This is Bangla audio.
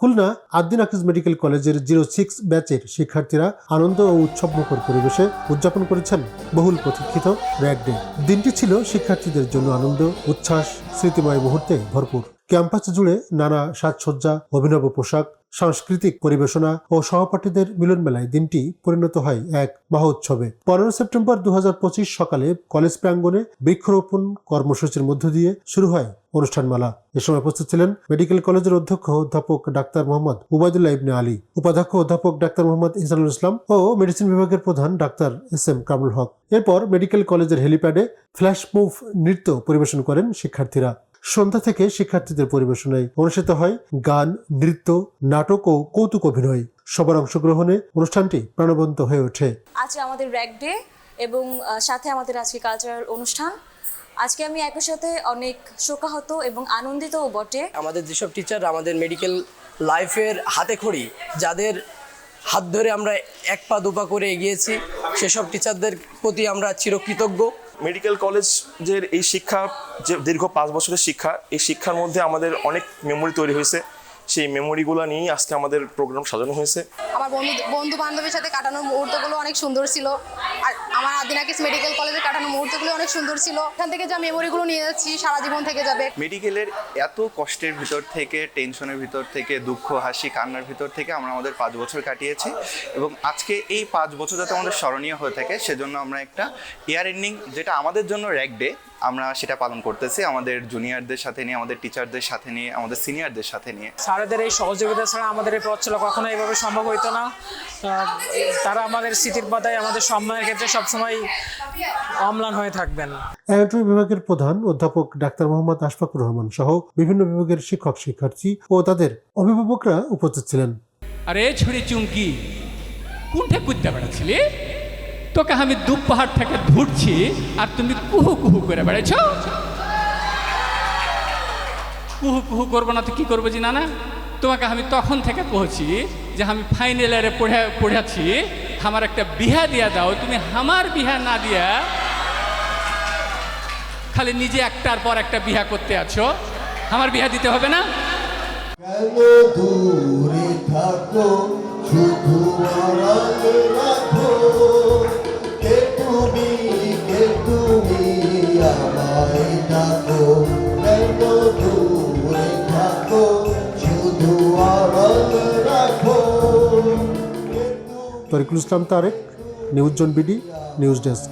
খুলনা আদ্দিন আকিজ মেডিকেল কলেজের জিরো সিক্স ব্যাচের শিক্ষার্থীরা আনন্দ ও উৎসবমুখর পরিবেশে উদযাপন করেছেন বহুল প্রতীক্ষিত র্যাক ডে। দিনটি ছিল শিক্ষার্থীদের জন্য আনন্দ, উচ্ছ্বাস, স্মৃতিময় মুহূর্তে ভরপুর। ক্যাম্পাস জুড়ে নানা সাজসজ্জা, অভিনব পোশাক সাংস্কৃতিক পরিবেশনা ও সহপাঠীদের মিলন মেলায় দিনটি পরিণত হয় এক মহোৎসবে। পনেরো সেপ্টেম্বর দু হাজার পঁচিশ সকালে কলেজ প্রাঙ্গণে বৃক্ষরোপণ কর্মসূচির মধ্য দিয়ে শুরু হয় অনুষ্ঠানমালা। এ সময় উপস্থিত ছিলেন মেডিকেল কলেজের অধ্যক্ষ অধ্যাপক ডাক্তার মোহাম্মদ উবায়দুল্লাহ ইবনে আলী, উপাধ্যক্ষ অধ্যাপক ডাক্তার মোহাম্মদ ইহসানুল ইসলাম ও মেডিসিন বিভাগের প্রধান doctor S M Kamrul Haque. এরপর মেডিকেল কলেজের হেলিপ্যাডে ফ্ল্যাশ মুভ নৃত্য পরিবেশন করেন শিক্ষার্থীরা। সন্ধ্যা থেকে শিক্ষার্থীদের পরিবেশনায় অনুষ্ঠিত হয় গান নৃত্য নাটক ও কৌতুক অভিনয়। সবার অংশগ্রহণে অনুষ্ঠানটি প্রাণবন্ত হয়ে ওঠে। আজ আমাদের র্যাক ডে এবং সাথে আমাদের আজকে কালচারাল অনুষ্ঠান। আজকে আমি একই সাথে অনেক শোকাহত এবং আনন্দিতও বটে। আমাদের যেসব টিচার আমাদের মেডিকেল লাইফের হাতে খড়ি যাদের হাত ধরে আমরা এক পা দুপা করে এগিয়েছি সেসব টিচারদের প্রতি আমরা চিরকৃতজ্ঞ। মেডিকেল কলেজ কলেজের এই শিক্ষা, যে দীর্ঘ পাঁচ বছরের শিক্ষা, এই শিক্ষার মধ্যে আমাদের অনেক মেমোরি তৈরি হয়েছে। সেই মেমোরিগুলো নিয়েই আজকে আমাদের প্রোগ্রাম সাজানো হয়েছে। আমার বন্ধু বন্ধু বান্ধবের সাথে কাটানোর মুহূর্তগুলো অনেক সুন্দর ছিল। আর আমার আদিনাকিস মেডিকেল কলেজে কাটানো মুহূর্তগুলো অনেক সুন্দর ছিল। এখান থেকে যা মেমোরিগুলো নিয়ে যাচ্ছি সারা জীবন থেকে যাবে। মেডিকেলের এত কষ্টের ভিতর থেকে টেনশনের ভিতর থেকে দুঃখ হাসি কান্নার ভিতর থেকে আমরা আমাদের পাঁচ বছর কাটিয়েছি এবং আজকে এই পাঁচ বছর যাতে আমাদের স্মরণীয় হয়ে থাকে সেজন্য আমরা একটা ইয়ার এন্ডিং যেটা আমাদের জন্য র্যাক ডে আমরা সেটা পালন করতেছি আমাদের জুনিয়রদের সাথে নিয়ে আমাদের টিচারদের সাথে নিয়ে আমাদের সিনিয়রদের সাথে নিয়ে। স্যারেদের এই সহযোগিতা ছাড়া আমাদের এই পথ চলা কখনো এইভাবে সম্ভব হইতো না। তারা আমাদের স্মৃতির পাতায় আমাদের সম্মানের ক্ষেত্রে সবসময় অম্লান হয়ে থাকবেন। অ্যানাটমি বিভাগের প্রধান অধ্যাপক ডাক্তার মোহাম্মদ আশফাকুর রহমান সহ বিভিন্ন বিভাগের শিক্ষক শিক্ষার্থী ও তাদের অভিভাবকরা উপস্থিত ছিলেন। আরে ছুরি চুমকি কোনটা করতে বেড়াচ্ছিলি? তোকে আমি দু পাহাড় থেকে ধুটছি আর তুমি কুহু কুহু করে বেড়াইছ কুহু কুহু করব না তো কি করব জানা না তোমাকে আমি তখন থেকে পৌঁছি যে আমি ফাইনাল ইয়ারে পড়ে পড়াচ্ছি। আমার একটা বিহা দিয়া দাও, তুমি আমার বিহা না দিয়া খালি নিজে একটার পর একটা বিহা করতে আছো। আমার বিহা দিতে হবে না? শুধু তুমি? Tarikul Islam Tareq news zone BD news desk.